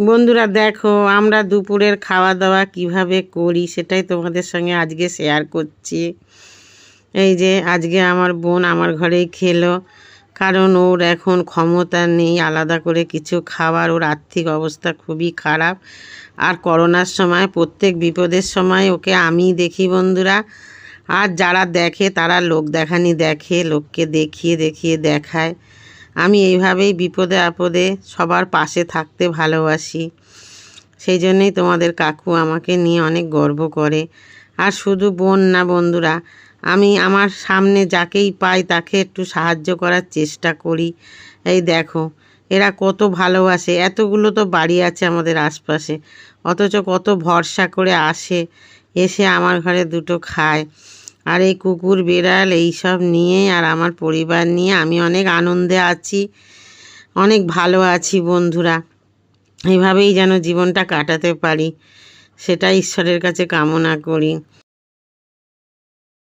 বন্ধুরা দেখো, আমরা দুপুরের খাওয়া দাওয়া কীভাবে করি সেটাই তোমাদের সঙ্গে আজকে শেয়ার করছি। এই যে আজকে আমার বোন আমার ঘরেই খেলো, কারণ ওর এখন ক্ষমতা নেই আলাদা করে কিছু খাওয়ার, ওর আর্থিক অবস্থা খুবই খারাপ। আর করোনার সময়, প্রত্যেক বিপদের সময় ওকে আমি দেখি বন্ধুরা। আর যারা দেখে তারা লোক দেখানি দেখে, লোককে দেখিয়ে দেখিয়ে দেখায়। আমি এইভাবেই বিপদে আপদে সবার পাশে থাকতে ভালোবাসি। সেই জন্যই তোমাদের কাকু আমাকে নিয়ে অনেক গর্ব করে। আর শুধু বোন না, বন্ধুরা, আমি আমার সামনে যাকেই পাই তাকে একটু সাহায্য করার চেষ্টা করি। এই দেখো, এরা কত ভালোবাসে, এতগুলো তো বাড়ি আছে আমাদের আশপাশে, অথচ কত ভরসা করে আসে, এসে আমার ঘরে দুটো খায়। আর এই কুকুর, বেড়াল, এইসব নিয়ে আর আমার পরিবার নিয়ে আমি অনেক আনন্দে আছি, অনেক ভালো আছি বন্ধুরা। এইভাবেই যেন জীবনটা কাটাতে পারি সেটা ঈশ্বরের কাছে কামনা করি।